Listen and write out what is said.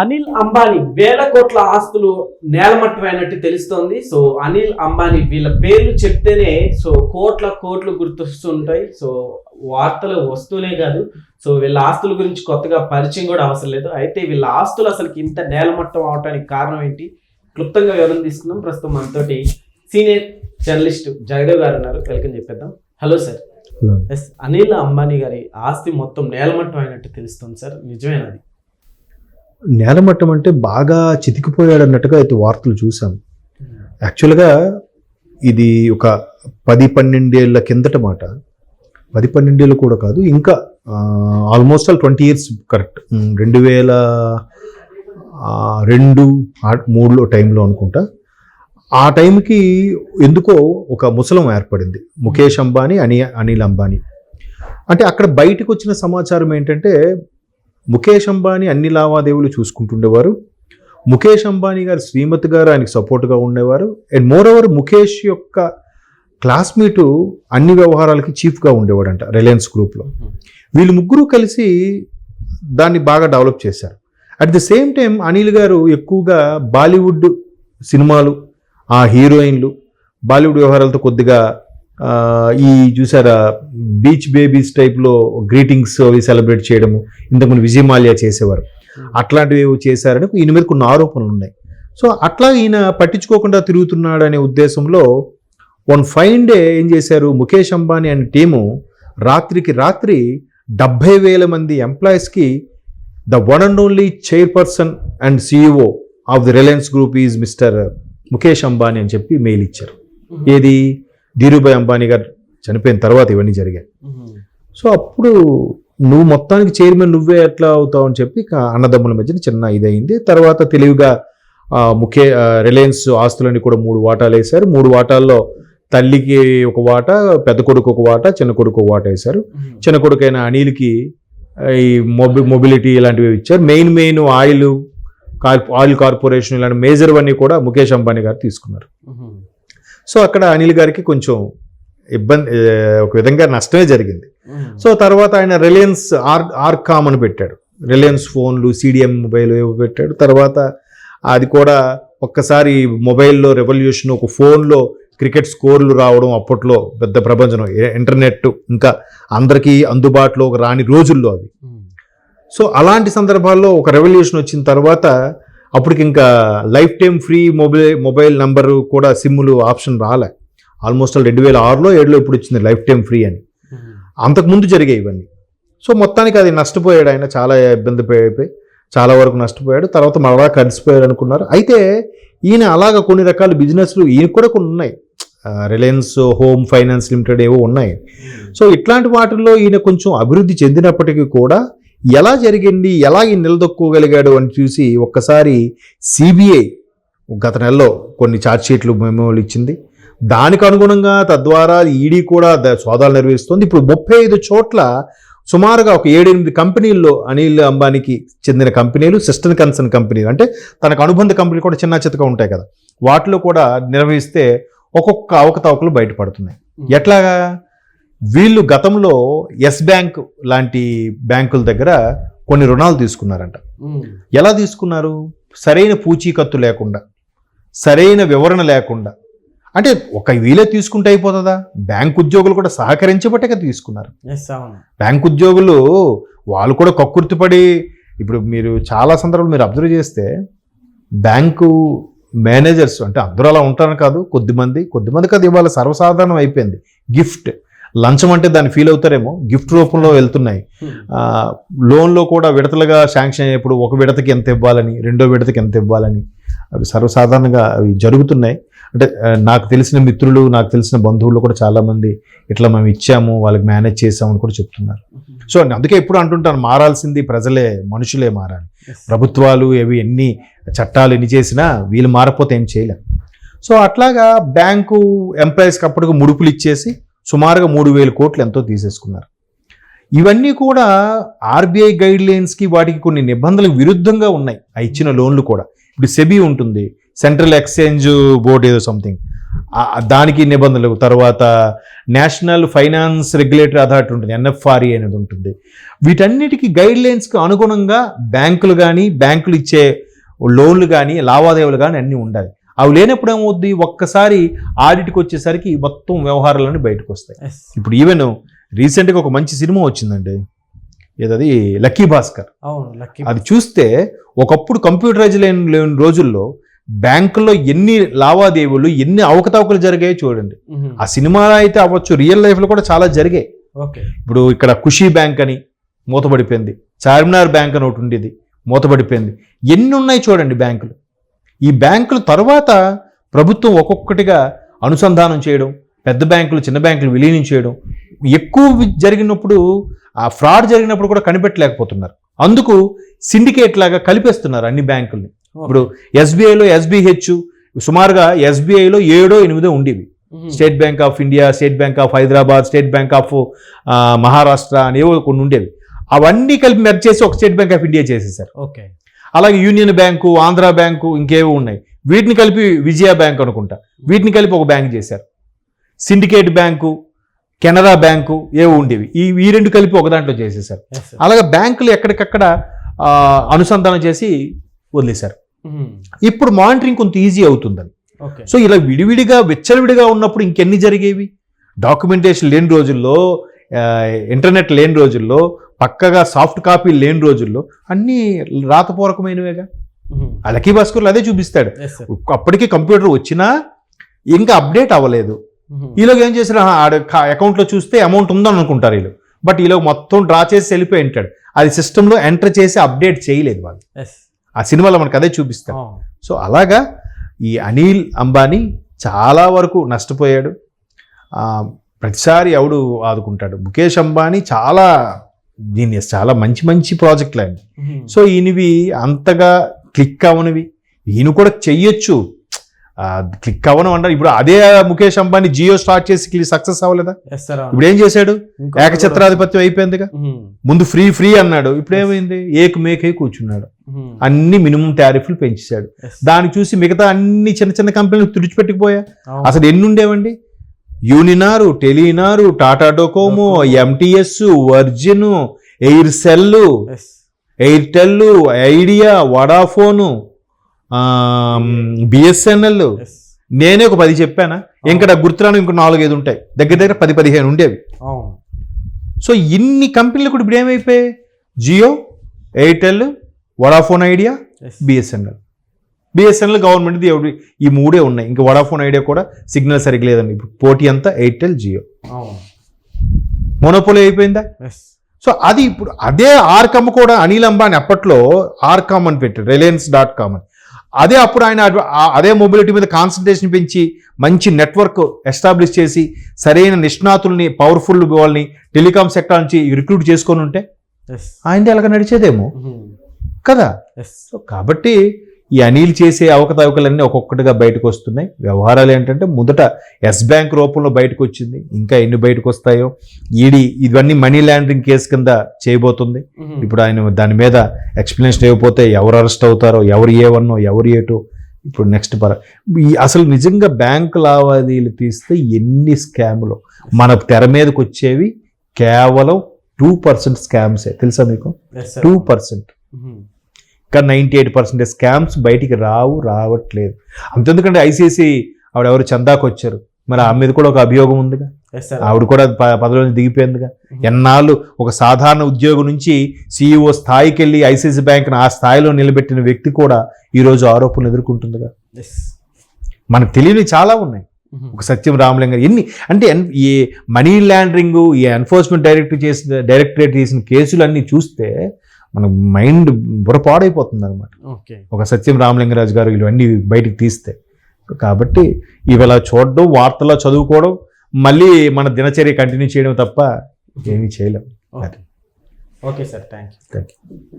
అనిల్ అంబానీ వేల కోట్ల ఆస్తులు నేలమట్టమైనట్టు తెలుస్తోంది. సో అనిల్ అంబానీ వీళ్ళ పేర్లు చెప్తేనే సో కోట్ల కోట్లు గుర్తొస్తుంటాయి. సో వార్తలు వస్తూనే కాదు. సో వీళ్ళ ఆస్తుల గురించి కొత్తగా పరిచయం కూడా అవసరం లేదు. అయితే వీళ్ళ ఆస్తులు అసలు ఇంత నేలమట్టం అవడానికి కారణం ఏంటి? క్లుప్తంగా వివరణ తీసుకుందాం. ప్రస్తుతం మనతోటి సీనియర్ జర్నలిస్ట్ జగదేవ్ గారు ఉన్నారు. వెల్కమ్ చెప్పేద్దాం. Hello sir. Yes Anil Ambani గారి ఆస్తి మొత్తం నేలమట్టం అయినట్టు తెలుస్తుంది సార్. నిజమేనది నేలమట్టం అంటే బాగా చితికిపోయాడు అన్నట్టుగా అయితే వార్తలు చూసాం యాక్చువల్గా ఇది ఒక పది పన్నెండేళ్ళ కిందట మాట. పది పన్నెండేళ్ళు కూడా కాదు ఇంకా almost all twenty years correct రెండు వేల రెండు మూడులో టైంలో అనుకుంటా. ఆ టైంకి ఎందుకో ఒక ముసలం ఏర్పడింది. ముఖేష్ అంబానీ అని అనిల్ అంబానీ. అంటే అక్కడ బయటకు వచ్చిన సమాచారం ఏంటంటే ముఖేష్ అంబానీ అన్ని లావాదేవీలు చూసుకుంటుండేవారు. ముఖేష్ అంబానీ గారు శ్రీమతి గారు ఆయనకి సపోర్ట్గా ఉండేవారు. అండ్ మోర్ ఓవర్ ముఖేష్ యొక్క క్లాస్మేటు అన్ని వ్యవహారాలకి చీఫ్గా ఉండేవాడంట రిలయన్స్ గ్రూప్లో. వీళ్ళు ముగ్గురు కలిసి దాన్ని బాగా డెవలప్ చేశారు. At the same time Anil గారు ఎక్కువగా బాలీవుడ్ సినిమాలు ఆ హీరోయిన్లు బాలీవుడ్ వ్యవహారాలతో కొద్దిగా ఈ చూసారా బీచ్ బేబీస్ టైప్లో గ్రీటింగ్స్ అవి సెలబ్రేట్ చేయడము. ఇంతకుముందు విజయ్ మాల్యా చేసేవారు. అట్లాంటివి చేశారని ఈయన మీద కొన్ని ఆరోపణలు ఉన్నాయి. సో అట్లా ఈయన పట్టించుకోకుండా తిరుగుతున్నాడు అనే ఉద్దేశంలో వన్ ఫైన్ డే ఏం చేశారు ముఖేష్ అంబానీ అనే టీము రాత్రికి రాత్రి డెబ్భై వేల మంది ఎంప్లాయీస్కి the one and only chairperson and CEO of the Reliance group is mister Mukesh Ambani అని చెప్పి మెయిల్ ఇచ్చారు. ఏది? ధీరుభాయ్ అంబానీ గారు చనిపోయిన తర్వాత ఇవన్నీ జరిగాయి. సో అప్పుడు నువ్వు మొత్తానికి చైర్మన్ నువ్వే ఎట్లా అవుతావు అని చెప్పి అన్నదమ్ముల మధ్యన చిన్న ఇదయింది తర్వాత తెలివిగా ముఖ్య రిలయన్స్ ఆస్తులని కూడా మూడు వాటాలు వేశారు. మూడు వాటాల్లో తల్లికి ఒక వాటా పెద్ద కొడుకు ఒక వాటా చిన్న కొడుకు ఒక వాటా వేశారు. చిన్న కొడుకైన అనిల్కి ఆ, ఈ మొబి మొబిలిటీ ఇలాంటివి ఇచ్చారు. Main main oil car oil corporation ఇలాంటి మేజర్ అన్నీ కూడా ముఖేష్ అంబానీ గారు తీసుకున్నారు. సో అక్కడ అనిల్ గారికి కొంచెం ఇబ్బంది ఒక విధంగా నష్టమే జరిగింది. సో తర్వాత ఆయన రిలయన్స్ ఆర్ ఆర్కామ్ అని పెట్టాడు. రిలయన్స్ ఫోన్లు సిడిఎం మొబైల్ ఏవో పెట్టాడు. తర్వాత అది కూడా ఒక్కసారి మొబైల్లో రెవల్యూషన్ ఒక ఫోన్లో క్రికెట్ స్కోర్లు రావడం అప్పట్లో పెద్ద ప్రపంచం ఇంటర్నెట్ ఇంకా అందరికీ అందుబాటులో రాని రోజుల్లో అది. సో అలాంటి సందర్భాల్లో ఒక రెవల్యూషన్ వచ్చిన తర్వాత అప్పటికి ఇంకా life time free mobile mobile number కూడా సిమ్ములు ఆప్షన్ రాలే. ఆల్మోస్ట్ రెండు వేల ఆరులో ఏడులో ఇప్పుడు వచ్చింది లైఫ్ టైం ఫ్రీ అని. అంతకుముందు జరిగాయి ఇవన్నీ. సో మొత్తానికి అది నష్టపోయాడు ఆయన చాలా ఇబ్బంది అయిపోయి చాలా వరకు నష్టపోయాడు. తర్వాత మరలా కలిసిపోయాడు అనుకున్నారు. అయితే ఈయన అలాగ కొన్ని రకాల బిజినెస్లు ఈయన కూడా కొన్ని ఉన్నాయి. రిలయన్స్ హోమ్ ఫైనాన్స్ లిమిటెడ్ ఏవో ఉన్నాయి. సో ఇట్లాంటి వాటిల్లో ఈయన కొంచెం అభివృద్ధి చెందినప్పటికీ కూడా ఎలా జరిగింది? ఎలా ఈయన నిలదొక్కోగలిగాడు అని చూసి ఒక్కసారి సిబిఐ గత నెలలో కొన్ని ఛార్జ్ షీట్లు మెమోలు ఇచ్చింది. దానికి అనుగుణంగా తద్వారా ఈడీ కూడా సోదాలు నిర్వహిస్తుంది. ఇప్పుడు ముప్పై ఐదు చోట్ల సుమారుగా ఒక ఏడెనిమిది కంపెనీల్లో అనిల్ అంబానీకి చెందిన కంపెనీలు సిస్టమ్ కన్సర్న్ కంపెనీలు. అంటే తనకు అనుబంధ కంపెనీలు కూడా చిన్న చితగా ఉంటాయి కదా. వాటిలో కూడా నిర్వహిస్తే ఒక్కొక్క అవకతవకలు బయటపడుతున్నాయి. ఎట్లాగా? వీళ్ళు గతంలో ఎస్ బ్యాంక్ లాంటి బ్యాంకుల దగ్గర కొన్ని రుణాలు తీసుకున్నారంట. ఎలా తీసుకున్నారు? సరైన పూచీకత్తు లేకుండా సరైన వివరణ లేకుండా. అంటే ఒక వీలే తీసుకుంటే అయిపోతుందా? బ్యాంక్ ఉద్యోగులు కూడా సహకరించబట్టే కదా తీసుకున్నారు బ్యాంక్ ఉద్యోగులు వాళ్ళు కూడా కక్కుర్తిపడి ఇప్పుడు మీరు చాలా సందర్భాలు మీరు అబ్జర్వ్ చేస్తే బ్యాంకు మేనేజర్స్ అంటే అందరూ అలా ఉంటారని కాదు కొద్దిమంది కొద్దిమంది కాదు ఇవాళ సర్వసాధారణం అయిపోయింది. గిఫ్ట్. లంచం అంటే దాన్ని ఫీల్ అవుతారేమో. గిఫ్ట్ రూపంలో వెళ్తున్నాయి. ఆ, లోన్లో కూడా విడతలుగా శాంక్షన్ అయ్యేప్పుడు ఒక విడతకి ఎంత ఇవ్వాలని రెండో విడతకి ఎంత ఇవ్వాలని అవి సర్వసాధారణంగా అవి జరుగుతున్నాయి. అంటే నాకు తెలిసిన మిత్రులు నాకు తెలిసిన బంధువులు కూడా చాలామంది ఇట్లా మేము ఇచ్చాము వాళ్ళకి మేనేజ్ చేసామని కూడా చెప్తున్నారు. సో అందుకే ఎప్పుడు అంటుంటాను మారాల్సింది ప్రజలే మనుషులే మారాలి. ప్రభుత్వాలు ఏవి ఎన్ని చట్టాలు ఎన్ని చేసినా వీళ్ళు మారపోతే ఏం చేయలేం. సో అట్లాగా బ్యాంకు ఎంప్లాయీస్కి అప్పటికి ముడుపులు ఇచ్చేసి సుమారుగా మూడు వేల కోట్లు ఎంతో తీసేసుకున్నారు. ఇవన్నీ కూడా ఆర్బీఐ గైడ్ లైన్స్కి వాటికి కొన్ని నిబంధనలకు విరుద్ధంగా ఉన్నాయి. ఆ ఇచ్చిన లోన్లు కూడా. ఇప్పుడు సెబీ ఉంటుంది. సెంట్రల్ ఎక్స్చేంజ్ బోర్డ్ ఏదో సంథింగ్ దానికి నిబంధనలు తర్వాత నేషనల్ ఫైనాన్స్ రెగ్యులేటరీ అథారిటీ ఉంటుంది. ఎన్ఎఫ్ఆర్ఈ అనేది ఉంటుంది. వీటన్నిటికీ గైడ్ లైన్స్కి అనుగుణంగా బ్యాంకులు కానీ బ్యాంకులు ఇచ్చే లోన్లు కానీ లావాదేవీలు కానీ అన్నీ ఉండాలి. అవి లేనప్పుడు ఏమవుద్ది? ఒక్కసారి ఆడిట్కి వచ్చేసరికి మొత్తం వ్యవహారాలన్నీ బయటకు వస్తాయి ఇప్పుడు ఈవెన్ రీసెంట్గా ఒక మంచి సినిమా వచ్చిందండి. ఏదది? లక్కీ భాస్కర్. అది చూస్తే ఒకప్పుడు కంప్యూటరైజ్ లేని లేని రోజుల్లో బ్యాంకుల్లో ఎన్ని లావాదేవీలు ఎన్ని అవకతవకలు జరిగాయో చూడండి. ఆ సినిమా అయితే అవ్వచ్చు రియల్ లైఫ్లో కూడా చాలా జరిగాయి. ఇప్పుడు ఇక్కడ ఖుషీ బ్యాంక్ అని మూతపడిపోయింది. చార్మినార్ బ్యాంక్ అని ఒకటి ఉండేది మూతపడిపోయింది. ఎన్ని ఉన్నాయి చూడండి బ్యాంకులు? ఈ బ్యాంకుల తర్వాత ప్రభుత్వం ఒక్కొక్కటిగా అనుసంధానం చేయడం పెద్ద బ్యాంకులు చిన్న బ్యాంకులు విలీనం చేయడం ఎక్కువ జరిగినప్పుడు ఆ ఫ్రాడ్ జరిగినప్పుడు కూడా కనిపెట్టలేకపోతున్నారు. అందుకు సిండికేట్ లాగా కలిపేస్తున్నారు అన్ని బ్యాంకుల్ని. ఇప్పుడు ఎస్బీఐలో ఎస్బీహెచ్ సుమారుగా ఎస్బీఐలో ఏడో ఎనిమిదో ఉండేవి. State Bank of India State Bank of Hyderabad State Bank of Maharashtra అనేవో కొన్ని ఉండేవి. అవన్నీ కలిపి మెర్జ్ చేసి ఒక స్టేట్ బ్యాంక్ ఆఫ్ ఇండియా చేసేసారు ఓకే. అలాగే యూనియన్ బ్యాంకు ఆంధ్ర బ్యాంకు ఇంకేవో ఉన్నాయి. వీటిని కలిపి విజయ బ్యాంక్ అనుకుంటా. వీటిని కలిపి ఒక బ్యాంక్ చేశారు. సిండికేట్ బ్యాంకు కెనరా బ్యాంకు ఏవో ఉండేవి. ఈ ఈ రెండు కలిపి ఒక దాంట్లో చేసేసారు అలాగే బ్యాంకులు ఎక్కడికక్కడ అనుసంధానం చేసి వదిలేశారు. ఇప్పుడు మానిటరింగ్ కొంత ఈజీ అవుతుందని. సో ఇలా విడివిడిగా విచ్చలవిడిగా ఉన్నప్పుడు ఇంకెన్ని జరిగేవి? డాక్యుమెంటేషన్ లేని రోజుల్లో ఇంటర్నెట్ లేని రోజుల్లో పక్కగా సాఫ్ట్ కాపీ లేని రోజుల్లో అన్నీ రాతపూర్వకమైనవేగా? ఆ లక్కీ భాస్కర్లు అదే చూపిస్తాడు. అప్పటికి కంప్యూటర్ వచ్చినా ఇంకా అప్డేట్ అవ్వలేదు. ఈలోగా ఏం చేశారు? ఆడ అకౌంట్లో చూస్తే అమౌంట్ ఉందని అనుకుంటారు వీళ్ళు. బట్ ఈలోగా మొత్తం డ్రా చేసి వెళ్ళిపోయి ఉంటాడు. అది సిస్టంలో ఎంటర్ చేసి అప్డేట్ చేయలేదు వాళ్ళు. ఆ సినిమాలో మనకు అదే చూపిస్తాడు. సో అలాగా ఈ అనిల్ అంబానీ చాలా వరకు నష్టపోయాడు. ప్రతిసారి ఎవడు ఆదుకుంటాడు? ముఖేష్ అంబానీ చాలా జీనియస్ చాలా మంచి మంచి ప్రాజెక్టులు ఆయన. సో ఈయనవి అంతగా క్లిక్ అవనివి ఈయన కూడా చెయ్యొచ్చు. క్లిక్ అవ్వడం అంటారు. ఇప్పుడు అదే ముఖేష్ అంబానీ జియో స్టార్ట్ చేసి సక్సెస్ అవ్వలేదా? ఇప్పుడు ఏం చేశాడు? ఏకఛత్రాధిపత్యం అయిపోయిందిగా. ముందు ఫ్రీ ఫ్రీ అన్నాడు. ఇప్పుడు ఏమైంది? ఏక మేకే కూర్చున్నాడు. అన్ని మినిమం టారిఫ్లు పెంచేశాడు. దాన్ని చూసి మిగతా అన్ని చిన్న చిన్న కంపెనీలు తుడిచిపెట్టుకుపోయా? అసలు ఎన్ని ఉండేవండి Uninor Telenor Tata Docomo MTS Virgin Aircel Airtel Idea Vodafone BSNL నేనే ఒక పది చెప్పానా? ఇంకా గుర్తురాను ఇంకో నాలుగైదు ఉంటాయి. దగ్గర దగ్గర పది పదిహేను ఉండేవి. సో ఇన్ని కంపెనీలు కూడా ఇప్పుడు ఏమైపోయాయి? Jio Airtel Vodafone Idea BSNL BSNL government ఈ మూడే ఉన్నాయి. ఇంకా వడాఫోన్ ఐడియా కూడా సిగ్నల్ సరిగ్గా లేదండి. ఇప్పుడు పోటీ అంతా ఎయిర్టెల్ జియో మోనోపోలీ అయిపోయిందా? సో అది ఇప్పుడు అదే ఆర్కమ్ కూడా అనిల్ అంబానీ అప్పట్లో ఆర్కామ్ అని పెట్టాడు. రిలయన్స్ డాట్ కామ్ అని. అదే అప్పుడు ఆయన అదే మొబిలిటీ మీద కాన్సన్ట్రేషన్ పెంచి మంచి నెట్వర్క్ ఎస్టాబ్లిష్ చేసి సరైన నిష్ణాతుల్ని పవర్ఫుల్ వాళ్ళని టెలికాం సెక్టర్ నుంచి రిక్రూట్ చేసుకొని ఉంటే ఆయనది అలాగ నడిచేదేమో? కదా? సో కాబట్టి ఈ అనిల్ చేసే అవకతవకలన్నీ ఒక్కొక్కటిగా బయటకు వస్తున్నాయి. వ్యవహారాలు ఏంటంటే మొదట ఎస్ బ్యాంక్ రూపంలో బయటకు వచ్చింది. ఇంకా ఎన్ని బయటకు వస్తాయో. ఈడీ ఇవన్నీ మనీ లాండరింగ్ కేసు కింద చేయబోతుంది. ఇప్పుడు ఆయన దాని మీద ఎక్స్ప్లెనేషన్ ఇవ్వకపోతే ఎవరు అరెస్ట్ అవుతారో ఎవరు ఏ వన్నో ఎవరు ఏటో ఇప్పుడు నెక్స్ట్ పర ఈ అసలు నిజంగా బ్యాంకు లావాదేవీలు తీస్తే ఎన్ని స్కాములు మన తెర మీదకి వచ్చేవి కేవలం టూ పర్సెంట్ స్కామ్సే తెలుసా మీకు? టూ పర్సెంట్ ఇంకా నైంటీ ఎయిట్ పర్సెంట్ స్కామ్స్ బయటికి రావు రావట్లేదు. అంతెందుకంటే ఐసీసీ ఆవిడ ఎవరు చందాకు వచ్చారు మరి ఆమె మీద కూడా ఒక అభియోగం ఉందిగా? ఆవిడ కూడా పదవిలో దిగిపోయిందిగా? ఎన్నాళ్ళు ఒక సాధారణ ఉద్యోగం నుంచి సీఈఓ స్థాయికి వెళ్ళి ఐసీసీ బ్యాంక్ను ఆ స్థాయిలో నిలబెట్టిన వ్యక్తి కూడా ఈరోజు ఆరోపణలు ఎదుర్కొంటుందిగా? మనకు తెలియని చాలా ఉన్నాయి. ఒక సత్యం రామలింగ ఎన్ని అంటే ఈ మనీ లాండరింగ్ ఈ ఎన్ఫోర్స్మెంట్ డైరెక్టర్ చేసిన డైరెక్టరేట్ చేసిన కేసులు అన్నీ చూస్తే మన మైండ్ బుర్రపాడైపోతుంది అనమాట ఓకే. ఒక సత్యం రామలింగరాజు గారు ఇవన్నీ బయటికి తీస్తే. కాబట్టి ఇవాళ చూడడం వార్తల్లో చదువుకోవడం మళ్ళీ మన దినచర్య కంటిన్యూ చేయడం తప్ప ఏమీ చేయలేం. Okay. Okay sir thank you thank you